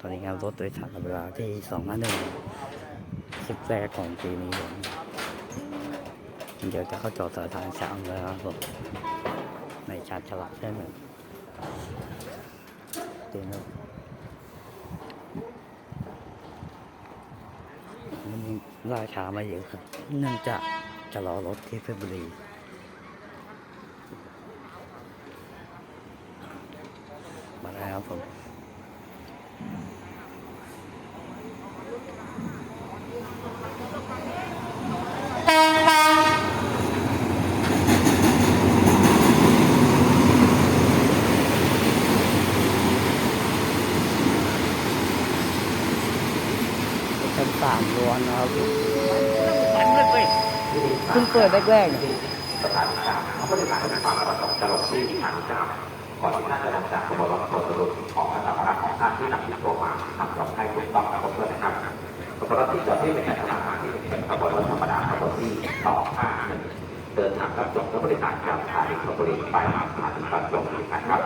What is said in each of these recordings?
ตอนนี้ครับรถโดยสารเวลาที่สองห้าหนึ่งคลิปแรกของปีนี้ผมเดี๋ยวจะเข้าจอดสถานช้างแล้วครับผมในชาญฉลาดได้ไหมเต็มแล้วมันล่าช้ามาเยอะครับ เนื่องจากจะรอรถที่เพชรบุรีมาแล้วครับผม สามล้วนนะครับเพิ่งเปิดแรกๆเนี่ยสถานการณ์เขาปฏิบัติในความประสงค์จะลงที่ทางเจ้าก่อนที่ท่านจะนำจากกระบวนการตรวจสรุปของอัตราของท่านที่นำติดตัวมาทำลงให้ถูกต้องตามกฎหมายนะครับกระบวนการที่จอดที่เป็นการทำงานที่เป็นกระบวนการธรรมดากระบวนที่ต่อห้าหนึ่งเดินทางรับจบและบริการจากสถานีบริการไปสถานีรับจบนะครับ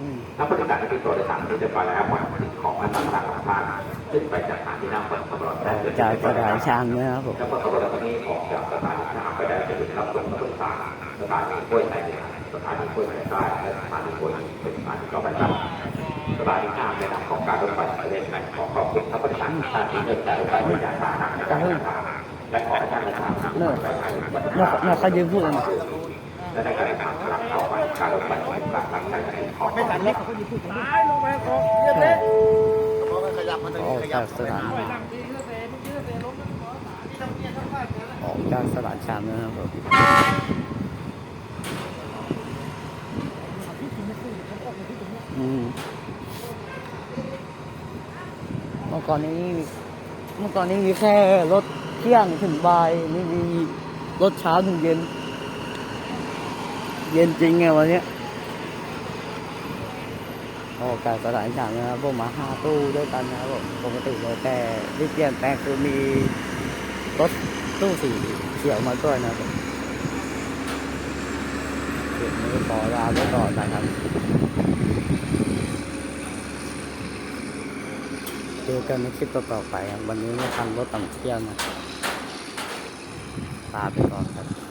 อืมนักบริการที่เป็นตัวโดยสารที่จะไปแล้ววันผลิตของอัตราของท่าน ซึ่งไปจากสถานที่นั่งบนกระบวนการจากกระดาษชามเนี่ยครับผมแล้วก็กระบวนการนี้ออกจากสถานีทหารไปได้จะเป็นรับส่งนักศึกสถานีกล้วยไทยสถานีกล้วยไทยใต้และสถานีกล้วยเป็นสถานีต่อไปครับสถานีข้ามในนามของการรถไฟสายเล็กในขอขอบคุณท่านประธานสถานีเดินสายรถไฟวิทยาศาสตร์และการศึกษาและขอให้ท่านประธานเลิกเนี่ยเนี่ยเขายืนพูดเลยนะและในการทำหลักเข้าไปการรถไฟของการทำใช้ขอไม่ทันออก จากสถานออกจากสถานชามนะครับผมอืมเมื่อก่อนนี้เมื่อก่อนนี้มีแค่รถเที่ยงถึงบ่ายไม่มีรถเช้าถึงเย็น เย็นจริงไงวันเนี้ย ออกจากสถานฉากนะครับผมมาห้าตู้ด้วยกันนะครับผมปกติเลยแต่ที่เปลี่ยนแปลงคือมีรถตู้สีเขียวมาด้วยนะครับเดี๋ยวนี้ขอลาไปก่อนนะครับเจอกันในคลิปต่อไปครับวันนี้ม่ทันรถต่ำเที่ยวนะลาไปก่อนครับ